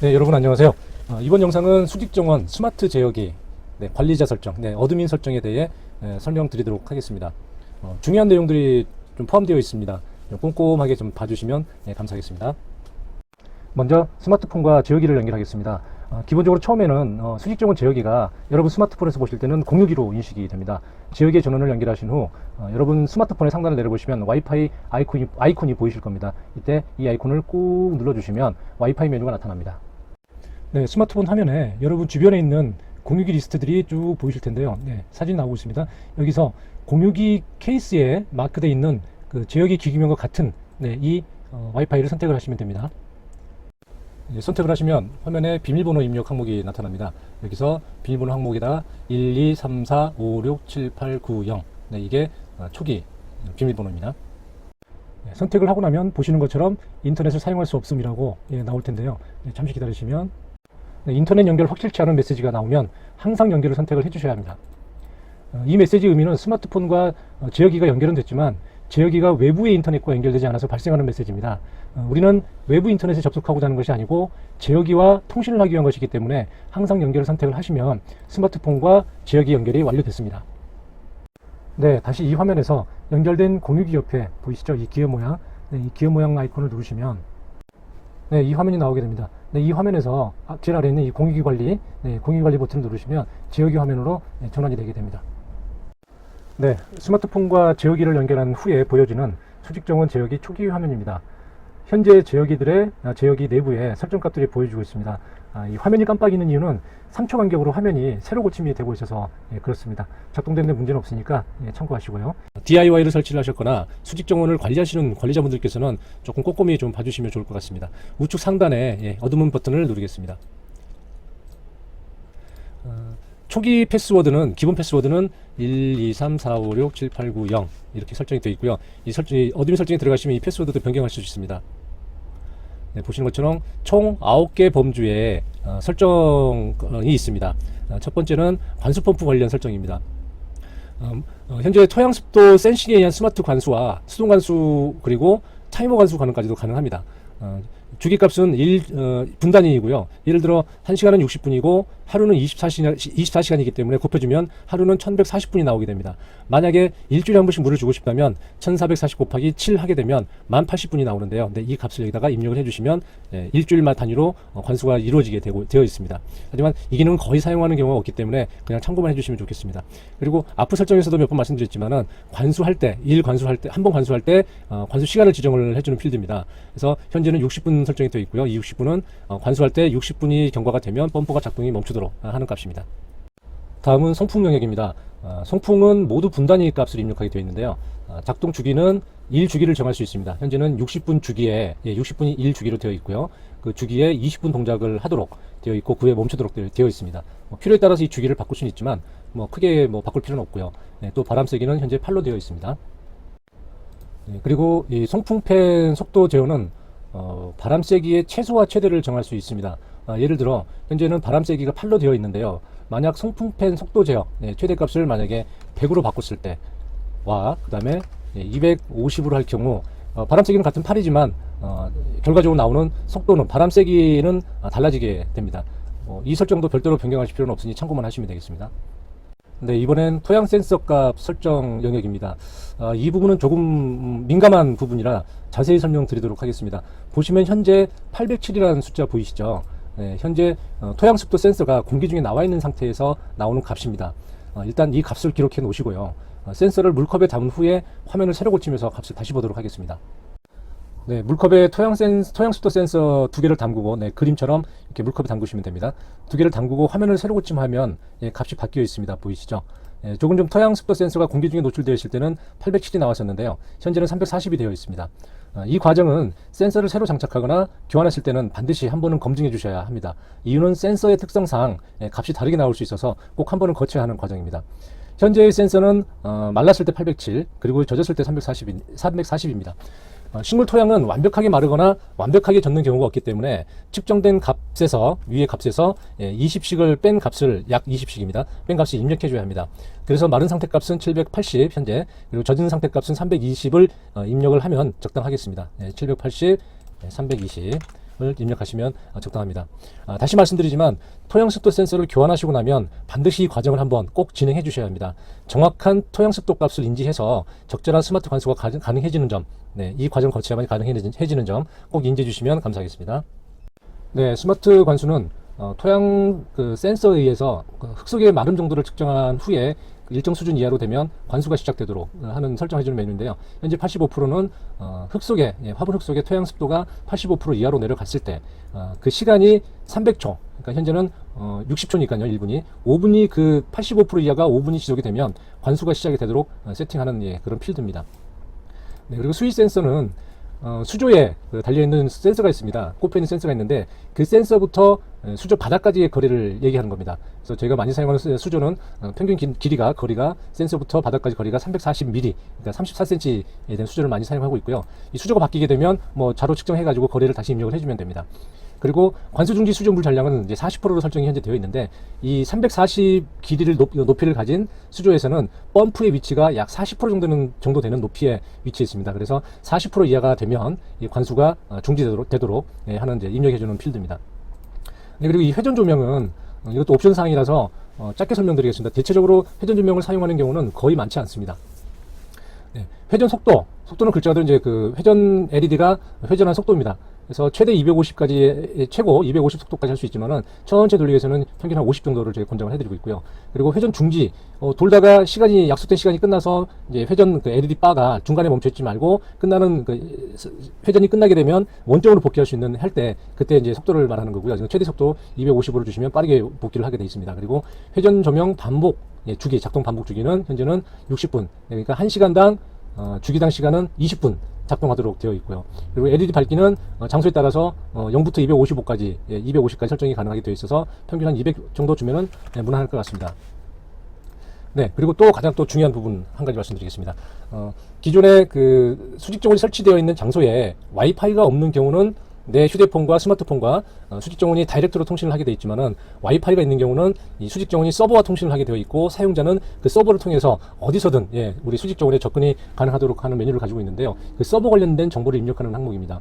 네, 여러분 안녕하세요. 어, 이번 영상은 수직정원 스마트 제어기 네, 관리자 설정, 네, 어드민 설정에 대해 네, 설명드리도록 하겠습니다. 어, 중요한 내용들이 좀 포함되어 있습니다. 좀 꼼꼼하게 좀 봐주시면 네, 감사하겠습니다. 먼저 스마트폰과 제어기를 연결하겠습니다. 어, 기본적으로 처음에는 어, 수직정원 제어기가 여러분 스마트폰에서 보실 때는 공유기로 인식이 됩니다. 제어기의 전원을 연결하신 후 어, 여러분 스마트폰의 상단을 내려보시면 와이파이 아이콘이, 아이콘이 보이실 겁니다. 이때 이 아이콘을 꾹 눌러주시면 와이파이 메뉴가 나타납니다. 네, 스마트폰 화면에 여러분 주변에 있는 공유기 리스트들이 쭉 보이실 텐데요. 네, 사진 나오고 있습니다. 여기서 공유기 케이스에 마크되어 있는 그 제어기 기기명과 같은 네, 이 어, 와이파이를 선택을 하시면 됩니다. 이제 선택을 하시면 화면에 비밀번호 입력 항목이 나타납니다. 여기서 비밀번호 항목에다가 1, 2, 3, 4, 5, 6, 7, 8, 9, 0. 네, 이게 어, 초기 비밀번호입니다. 네, 선택을 하고 나면 보시는 것처럼 인터넷을 사용할 수 없음이라고 예, 나올 텐데요. 네, 잠시 기다리시면 네, 인터넷 연결 확실치 않은 메시지가 나오면 항상 연결을 선택을 해주셔야 합니다. 어, 이 메시지 의미는 스마트폰과 어, 제어기가 연결은 됐지만 제어기가 외부의 인터넷과 연결되지 않아서 발생하는 메시지입니다. 어, 우리는 외부 인터넷에 접속하고자 하는 것이 아니고 제어기와 통신을 하기 위한 것이기 때문에 항상 연결을 선택을 하시면 스마트폰과 제어기 연결이 완료됐습니다. 네, 다시 이 화면에서 연결된 공유기 옆에 보이시죠? 이 기어 모양, 네, 이 기어 모양 아이콘을 누르시면 네, 이 화면이 나오게 됩니다. 네, 이 화면에서 아, 제일 아래에 있는 이 공유기 관리, 네, 공유기 관리 버튼을 누르시면 제어기 화면으로 네, 전환이 되게 됩니다. 네, 스마트폰과 제어기를 연결한 후에 보여지는 수직 정원 제어기 초기 화면입니다. 현재 제어기들의 아, 제어기 내부에 설정 값들이 보여주고 있습니다. 아, 이 화면이 깜빡이는 이유는 3초 간격으로 화면이 새로 고침이 되고 있어서 예, 그렇습니다. 작동되는 데 문제는 없으니까 예, 참고하시고요. DIY를 설치를 하셨거나 수직 정원을 관리하시는 관리자분들께서는 조금 꼼꼼히 좀 봐주시면 좋을 것 같습니다. 우측 상단에 예, 어둠문 버튼을 누르겠습니다. 어, 초기 패스워드는 기본 패스워드는 1, 2, 3, 4, 5, 6, 7, 8, 9, 0 이렇게 설정이 되어 있고요. 이 설정 어드민 설정에 들어가시면 이 패스워드도 변경할 수 있습니다. 네, 보시는 것처럼 총 9개 범주의 어, 설정이 있습니다. 어, 첫 번째는 관수 펌프 관련 설정입니다. 음, 어, 현재 토양 습도 센싱에 의한 스마트 관수와 수동 관수 그리고 타이머 관수 가능까지도 가능합니다. 어, 주기값은 1 어, 분단위이고요. 예를 들어 1시간은 60분이고 하루는 24시간, 24시간이기 때문에 곱해주면 하루는 1140분이 나오게 됩니다. 만약에 일주일에 한 번씩 물을 주고 싶다면 1440 곱하기 7 하게 되면 1080분이 나오는데요. 근데 이 값을 여기다가 입력을 해주시면 예, 일주일만 단위로 어, 관수가 이루어지게 되고, 되어 있습니다. 하지만 이 기능은 거의 사용하는 경우가 없기 때문에 그냥 참고만 해주시면 좋겠습니다. 그리고 앞으로 설정에서도 몇 번 말씀드렸지만은 관수할 때, 일 관수할 때, 한 번 관수할 때 어, 관수 시간을 지정을 해주는 필드입니다. 그래서 현재는 60분 설정이 되어 있고요. 이 60분은 어, 관수할 때 60분이 경과가 되면 펌프가 작동이 멈추도록 하는 값입니다. 다음은 송풍 영역입니다. 어, 송풍은 모두 분단위 값을 입력하게 되어 있는데요. 어, 작동 주기는 1 주기를 정할 수 있습니다. 현재는 60분 주기에 예, 60분이 1 주기로 되어 있고요. 그 주기에 20분 동작을 하도록 되어 있고 그에 멈추도록 되어- 되어 있습니다. 뭐 필요에 따라서 이 주기를 바꿀 수는 있지만 뭐 크게 뭐 바꿀 필요는 없고요. 예, 또 바람 세기는 현재 8로 되어 있습니다. 예, 그리고 이 송풍팬 속도 제어는 어, 바람 세기의 최소와 최대를 정할 수 있습니다. 아, 예를 들어 현재는 바람 세기가 8로 되어 있는데요. 만약 송풍팬 속도 제어 네, 최대값을 만약에 100으로 바꿨을 때 와 그 다음에 250으로 할 경우 어, 바람 세기는 같은 8이지만 어, 결과적으로 나오는 속도는 바람 세기는 아, 달라지게 됩니다. 어, 이 설정도 별도로 변경하실 필요는 없으니 참고만 하시면 되겠습니다. 네, 이번엔 토양 센서 값 설정 영역입니다. 아, 이 부분은 조금 음, 민감한 부분이라 자세히 설명드리도록 하겠습니다. 보시면 현재 807이라는 숫자 보이시죠? 네, 현재 어, 토양 습도 센서가 공기 중에 나와 있는 상태에서 나오는 값입니다. 어, 일단 이 값을 기록해 놓으시고요. 어, 센서를 물컵에 담은 후에 화면을 새로 고치면서 값을 다시 보도록 하겠습니다. 네, 물컵에 토양 센 토양 습도 센서 두 개를 담그고 네, 그림처럼 이렇게 물컵에 담그시면 됩니다. 두 개를 담그고 화면을 새로 고침하면 예, 값이 바뀌어 있습니다. 보이시죠? 예, 조금 좀 토양 습도 센서가 공기 중에 노출되어 있을 때는 807이 나왔었는데요. 현재는 340이 되어 있습니다. 어, 이 과정은 센서를 새로 장착하거나 교환하실 때는 반드시 한 번은 검증해 주셔야 합니다. 이유는 센서의 특성상 예, 값이 다르게 나올 수 있어서 꼭 한 번은 거쳐야 하는 과정입니다. 현재의 센서는 어, 말랐을 때 807 그리고 젖었을 때 340, 340입니다. 어, 식물 토양은 완벽하게 마르거나 완벽하게 젖는 경우가 없기 때문에 측정된 값에서 위의 값에서 예, 20씩을 뺀 값을 약 20씩입니다. 뺀 값이 입력해 줘야 합니다. 그래서 마른 상태 값은 780 현재 그리고 젖은 상태 값은 320을 어, 입력을 하면 적당하겠습니다. 예, 780, 320 정보를 입력하시면 아, 적당합니다. 아, 다시 말씀드리지만 토양 습도 센서를 교환하시고 나면 반드시 이 과정을 한번 꼭 진행해 주셔야 합니다. 정확한 토양 습도 값을 인지해서 적절한 스마트 관수가 가능해지는 점, 네, 이 과정 거치야만 가능해지는 점 꼭 인지해 주시면 감사하겠습니다. 네, 스마트 관수는 어, 토양 그 센서에 의해서 그 흙속의 마름 정도를 측정한 후에 일정 수준 이하로 되면 관수가 시작되도록 어, 하는 설정해주는 메뉴인데요. 현재 85%는 어, 흙 속에 예, 화분 흙 속의 토양 습도가 85% 이하로 내려갔을 때그 시간이 300초. 그러니까 현재는 어, 60초니까요, 1분이 5분이 그 85% 이하가 5분이 지속이 되면 관수가 시작이 되도록 어, 세팅하는 예, 그런 필드입니다. 네, 그리고 수위 센서는 어, 수조에 그 달려있는 센서가 있습니다. 꼽혀 있는 센서가 있는데 그 센서부터 에, 수조 바닥까지의 거리를 얘기하는 겁니다. 그래서 저희가 많이 사용하는 수- 수조는 어, 평균 길- 길이가 거리가 센서부터 바닥까지 거리가 340mm, 그러니까 34cm에 대한 수조를 많이 사용하고 있고요. 이 수조가 바뀌게 되면 뭐 자로 측정해가지고 거리를 다시 입력을 해주면 됩니다. 그리고 관수중지 수조물 잔량은 이제 40%로 설정이 현재 되어 있는데 이 340 길이를 높, 이를 가진 수조에서는 펌프의 위치가 약 40% 정도는 정도 되는 높이에 위치해 있습니다. 그래서 40% 이하가 되면 이 관수가 어, 중지되도록 되도록 예, 하는 이제 입력해 주는 필드입니다. 네, 그리고 이 회전 조명은 어, 이것도 옵션 사항이라서 어, 짧게 설명드리겠습니다. 대체적으로 회전 조명을 사용하는 경우는 거의 많지 않습니다. 네, 회전 속도, 속도는 글자도 이제 그 회전 LED가 회전한 속도입니다. 그래서 최대 250까지 최고 250 속도까지 할 수 있지만은 천천히 돌리기 위해서는 평균 한 50 정도를 저희 권장을 해드리고 있고요. 그리고 회전 중지 어, 돌다가 시간이 약속된 시간이 끝나서 이제 회전 그 LED 바가 중간에 멈춰있지 말고 끝나는 그 회전이 끝나게 되면 원점으로 복귀할 수 있는 할 때 그때 이제 속도를 말하는 거고요. 지금 최대 속도 250으로 주시면 빠르게 복귀를 하게 되어 있습니다. 그리고 회전 조명 반복 예, 주기 작동 반복 주기는 현재는 60분 그러니까 1시간당 어, 주기당 시간은 20분 작동하도록 되어 있고요. 그리고 LED 밝기는 어, 장소에 따라서 어, 0부터 255까지, 예, 250까지 설정이 가능하게 되어 있어서 평균 한 200 정도 주면은 예, 무난할 것 같습니다. 네, 그리고 또 가장 또 중요한 부분 한 가지 말씀드리겠습니다. 어, 기존에 그 수직정원이 설치되어 있는 장소에 와이파이가 없는 경우는 내 휴대폰과 스마트폰과 어, 수직 정원이 다이렉트로 통신을 하게 되어 있지만은 와이파이가 있는 경우는 이 수직 정원이 서버와 통신을 하게 되어 있고 사용자는 그 서버를 통해서 어디서든 예, 우리 수직 정원에 접근이 가능하도록 하는 메뉴를 가지고 있는데요. 그 서버 관련된 정보를 입력하는 항목입니다.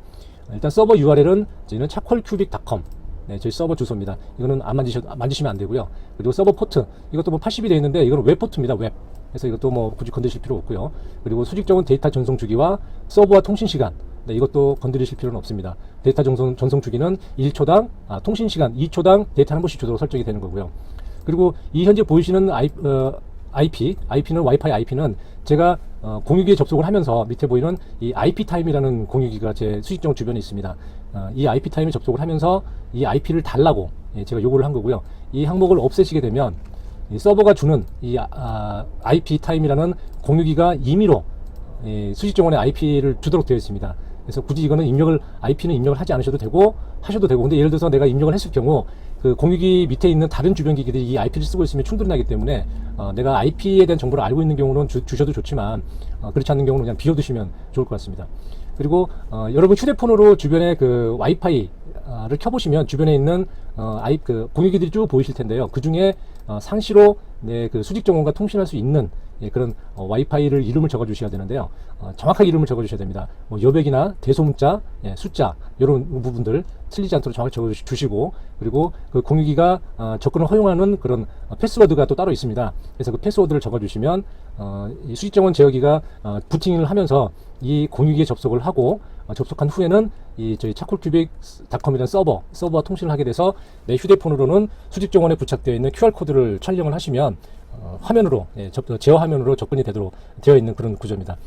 일단 서버 URL은 저희는 차콜큐빅닷컴 네, 저희 서버 주소입니다. 이거는 안 만지셔, 만지시면 안 되고요. 그리고 서버 포트, 이것도 뭐 80이 되어 있는데, 이거는 웹 포트입니다, 웹. 그래서 이것도 뭐 굳이 건드실 필요 없고요. 그리고 수직적인 데이터 전송 주기와 서버와 통신 시간, 네, 이것도 건드리실 필요는 없습니다. 데이터 전송, 전송 주기는 1초당, 아, 통신 시간 2초당 데이터 한 번씩 주도록 설정이 되는 거고요. 그리고 이 현재 보이시는 아이, 어, IP, IP는 와이파이 IP는 제가 어, 공유기에 접속을 하면서 밑에 보이는 이 IP 타임이라는 공유기가 제 수직정 주변에 있습니다. 어, 이 IP 타임에 접속을 하면서 이 IP를 달라고 예, 제가 요구를 한 거고요. 이 항목을 없애시게 되면 이 서버가 주는 이 아, IP 타임이라는 공유기가 임의로 이 수직정원의 IP를 주도록 되어 있습니다. 그래서 굳이 이거는 입력을 IP는 입력을 하지 않으셔도 되고 하셔도 되고 근데 예를 들어서 내가 입력을 했을 경우 그 공유기 밑에 있는 다른 주변 기기들이 이 IP를 쓰고 있으면 충돌이 나기 때문에 어, 내가 IP에 대한 정보를 알고 있는 경우는 주, 주셔도 좋지만 어, 그렇지 않는 경우는 그냥 비워두시면 좋을 것 같습니다. 그리고 어, 여러분 휴대폰으로 주변에 그 와이파이를 켜보시면 주변에 있는 어, 아이 그 공유기들이 쭉 보이실 텐데요. 그 중에 어, 상시로 네, 그 수직 정원과 통신할 수 있는 예, 그런 어, 와이파이를 이름을 적어 주셔야 되는데요. 어, 정확하게 이름을 적어 주셔야 됩니다. 뭐 여백이나 대소문자, 예, 숫자 이런 부분들 틀리지 않도록 정확히 적어 주시고 그리고 그 공유기가 어, 접근을 허용하는 그런 어, 패스워드가 또 따로 있습니다. 그래서 그 패스워드를 적어 주시면 어, 이 수직 정원 제어기가 어, 부팅을 하면서 이 공유기에 접속을 하고 어, 접속한 후에는 이 저희 차콜큐빅닷컴이라는 서버 서버와 통신을 하게 돼서 내 휴대폰으로는 수직 정원에 부착되어 있는 QR 코드를 촬영을 하시면 어, 화면으로 예, 접, 제어 화면으로 접근이 되도록 되어 있는 그런 구조입니다.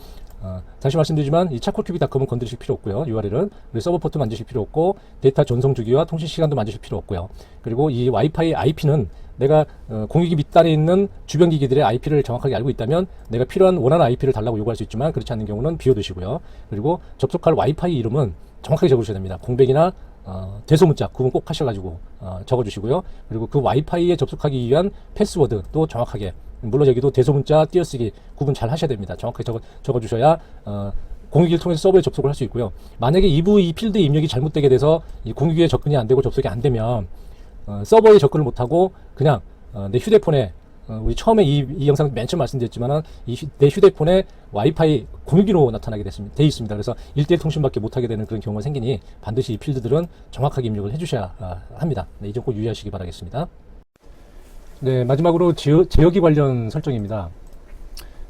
어, 다시 말씀드리지만 이 차콜큐빅닷컴은 건드리실 필요 없고요. URL은 서버 포트 만드실 필요 없고 데이터 전송 주기와 통신 시간도 만드실 필요 없고요. 그리고 이 와이파이 IP는 내가 어, 공유기 밑단에 있는 주변 기기들의 IP를 정확하게 알고 있다면 내가 필요한 원하는 IP를 달라고 요구할 수 있지만 그렇지 않는 경우는 비워두시고요. 그리고 접속할 와이파이 이름은 정확하게 적으셔야 됩니다. 공백이나 어, 대소문자 구분 꼭 하셔가지고 어, 적어주시고요. 그리고 그 와이파이에 접속하기 위한 패스워드도 정확하게 물론 여기도 대소문자 띄어쓰기 구분 잘 하셔야 됩니다. 정확하게 적어, 적어주셔야 어, 공유기를 통해서 서버에 접속을 할 수 있고요. 만약에 이부 이 필드 입력이 잘못되게 돼서 이 공유기에 접근이 안 되고 접속이 안 되면 어, 서버에 접근을 못하고 그냥 어, 내 휴대폰에 어, 우리 처음에 이, 이 영상 맨 처음 말씀드렸지만은 이 휴- 내 휴대폰에 와이파이 공유기로 나타나게 됐습니다. 돼 있습니다. 그래서 1대1 통신밖에 못하게 되는 그런 경우가 생기니 반드시 이 필드들은 정확하게 입력을 해주셔야 아, 합니다. 네, 이점 꼭 유의하시기 바라겠습니다. 네, 마지막으로 제어, 제어기 관련 설정입니다.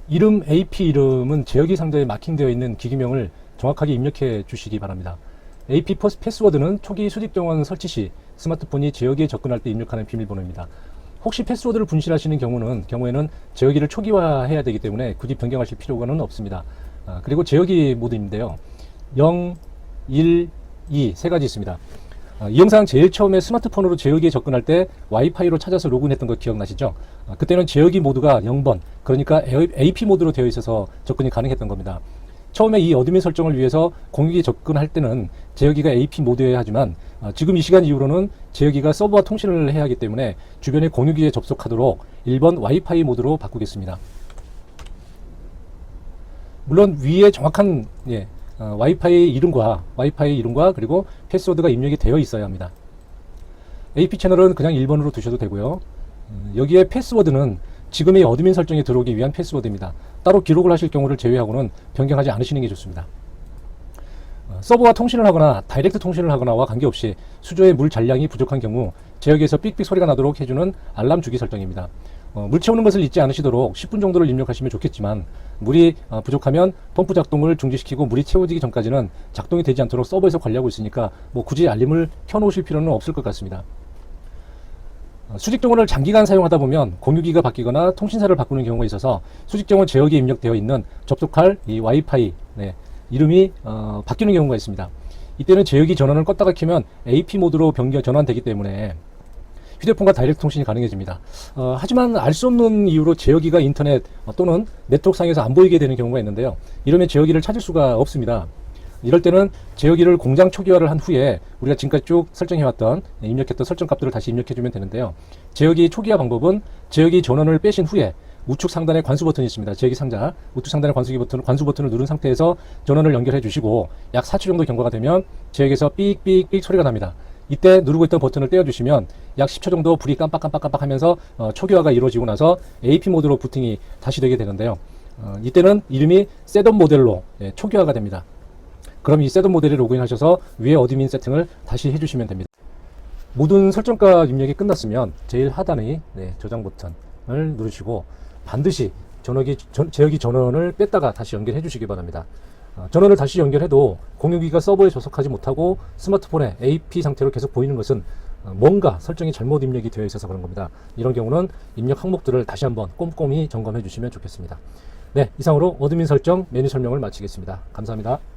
이름 AP 이름은 제어기 상자에 마킹되어 있는 기기명을 정확하게 입력해 주시기 바랍니다. AP 퍼스- 패스워드는 초기 수직 정원 설치 시 스마트폰이 제어기에 접근할 때 입력하는 비밀번호입니다. 혹시 패스워드를 분실하시는 경우는 경우에는 제어기를 초기화해야 되기 때문에 굳이 변경하실 필요는 없습니다. 아, 그리고 제어기 모드인데요. 0, 1, 2 세 가지 있습니다. 아, 이 영상 제일 처음에 스마트폰으로 제어기에 접근할 때 와이파이로 찾아서 로그인했던 거 기억나시죠? 아, 그때는 제어기 모드가 0번, 그러니까 AP 모드로 되어 있어서 접근이 가능했던 겁니다. 처음에 이 어드민 설정을 위해서 공유기에 접근할 때는 제어기가 AP 모드여야 하지만 아, 지금 이 시간 이후로는 제어기가 서버와 통신을 해야 하기 때문에 주변의 공유기에 접속하도록 1번 와이파이 모드로 바꾸겠습니다. 물론 위에 정확한 예, 어, 와이파이 이름과 와이파이 이름과 그리고 패스워드가 입력이 되어 있어야 합니다. AP 채널은 그냥 1번으로 두셔도 되고요. 음, 여기에 패스워드는 지금의 어드민 설정에 들어오기 위한 패스워드입니다. 따로 기록을 하실 경우를 제외하고는 변경하지 않으시는 게 좋습니다. 어, 서버와 통신을 하거나 다이렉트 통신을 하거나와 관계없이 수조의 물 잔량이 부족한 경우 제역에서 삑삑 소리가 나도록 해주는 알람 주기 설정입니다. 어, 물 채우는 것을 잊지 않으시도록 10분 정도를 입력하시면 좋겠지만 물이 어, 부족하면 펌프 작동을 중지시키고 물이 채워지기 전까지는 작동이 되지 않도록 서버에서 관리하고 있으니까 뭐 굳이 알림을 켜놓으실 필요는 없을 것 같습니다. 어, 수직 정원을 장기간 사용하다 보면 공유기가 바뀌거나 통신사를 바꾸는 경우가 있어서 수직 정원 제어기에 입력되어 있는 접속할 이 와이파이 네, 이름이 어, 바뀌는 경우가 있습니다. 이때는 제어기 전원을 껐다가 켜면 AP 모드로 변경 전환되기 때문에 휴대폰과 다이렉트 통신이 가능해집니다. 어, 하지만 알 수 없는 이유로 제어기가 인터넷 어, 또는 네트워크 상에서 안 보이게 되는 경우가 있는데요. 이러면 제어기를 찾을 수가 없습니다. 이럴 때는 제어기를 공장 초기화를 한 후에 우리가 지금까지 쭉 설정해왔던 네, 입력했던 설정 값들을 다시 입력해주면 되는데요. 제어기 초기화 방법은 제어기 전원을 빼신 후에 우측 상단에 관수 버튼이 있습니다. 제어기 상자 우측 상단에 관수기 버튼, 관수 버튼을 누른 상태에서 전원을 연결해 주시고 약 4초 정도 경과가 되면 제어기에서 삑삑삑 소리가 납니다. 이때 누르고 있던 버튼을 떼어주시면 약 10초 정도 불이 깜빡깜빡깜빡 하면서 어, 초기화가 이루어지고 나서 AP 모드로 부팅이 다시 되게 되는데요. 어, 이때는 이름이 셋업 모델로 예, 초기화가 됩니다. 그럼 이 셋업 모델에 로그인하셔서 위에 어드민 세팅을 다시 해주시면 됩니다. 모든 설정값 입력이 끝났으면 제일 하단의 네, 저장 버튼을 누르시고 반드시 전화기, 전, 제어기 전원을 뺐다가 다시 연결해 주시기 바랍니다. 어, 전원을 다시 연결해도 공유기가 서버에 접속하지 못하고 스마트폰에 AP 상태로 계속 보이는 것은 어, 뭔가 설정이 잘못 입력이 되어 있어서 그런 겁니다. 이런 경우는 입력 항목들을 다시 한번 꼼꼼히 점검해 주시면 좋겠습니다. 네, 이상으로 어드민 설정 메뉴 설명을 마치겠습니다. 감사합니다.